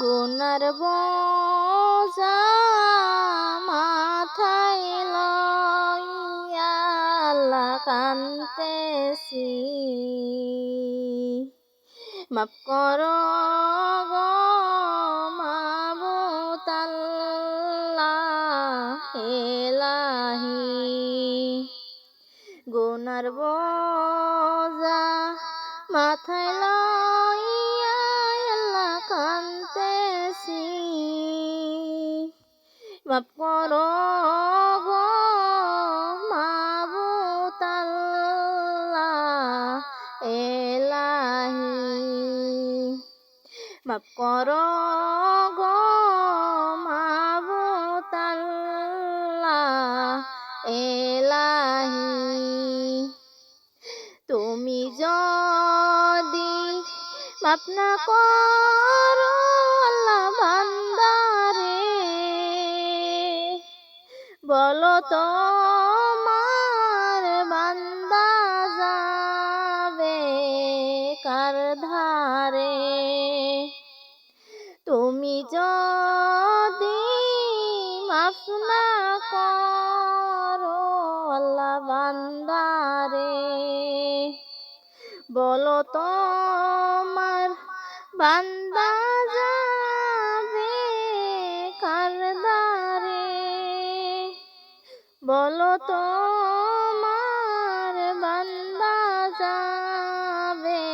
গুনার বোঝা মাথায় লইয়া আল্লাহ কান্তেছি মাফ করো গো মাবুতাল্লাহ এলাহি গুনার বোঝা মাথায় কান্তেছি মাফ করো গো এলাহি। মাফ করো গো মাবুতাল্লাহ এলাহি। তুমি যদি মাপ না করো আল্লাহ বান্দারে। বলো তো বান্দা তুমি যদি মাফ না করো আল্লাহ বান্দারে বলো তোমার বান্দা যাবে কার দ্বারে? বলো তোমার বান্দা যাবে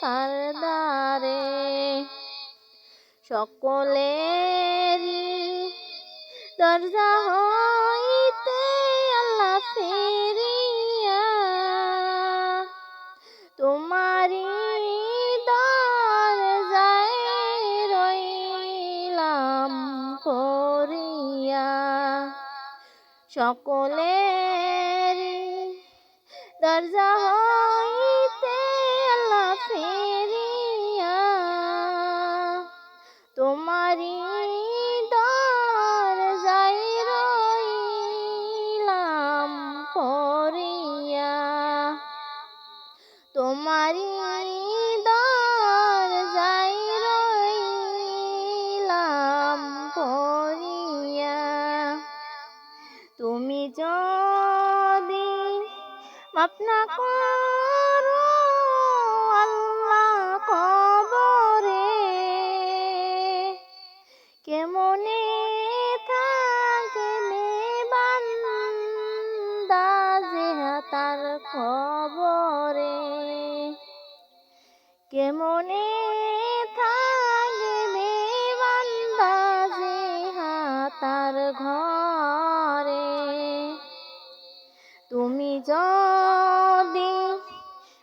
কার দ্বারে? সকলের দরজা হইতে সকলের দরজা হইতে আল্লাহ ফেরিয়া তোমারি দর যাই রইলাম রইলাম যদি মাপ না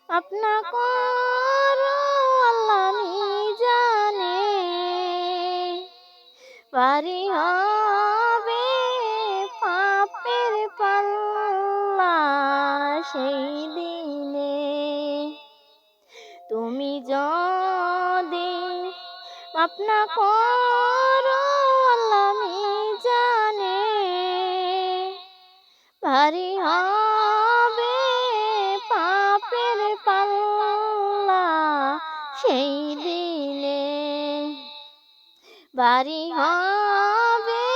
আপনা করো আল্লাহ জানে। পারি হবে পাপের পাল্লা সেই দিনে। তুমি যদি আপনা করো আল্লাহ জানে ভারী হবে সেই দিনে বাড়ি হবে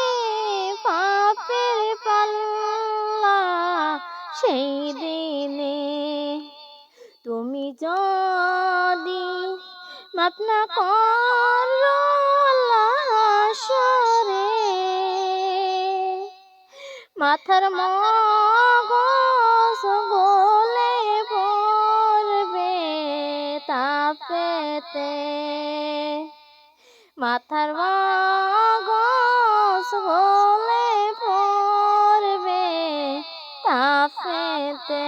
পাপের পাল্লা সেই দিনে। তুমি যদি মাপ না করো হাসরে মাথার মগজ গলে তাপেতে মাথার মগজ গলে পড়বে তাপেতে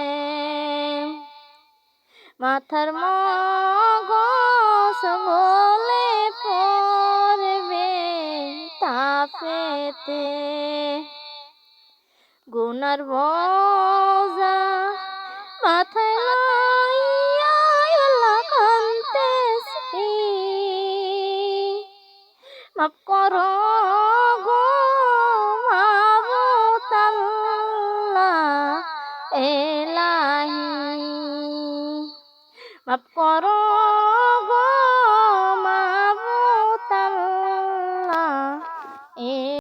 মাথার মগজ গলে পড়বে তাপেতে গুনার বোঝা মাথায় মাফ করো গো মাবুতাল্লাহ এলাহি। মাফ করো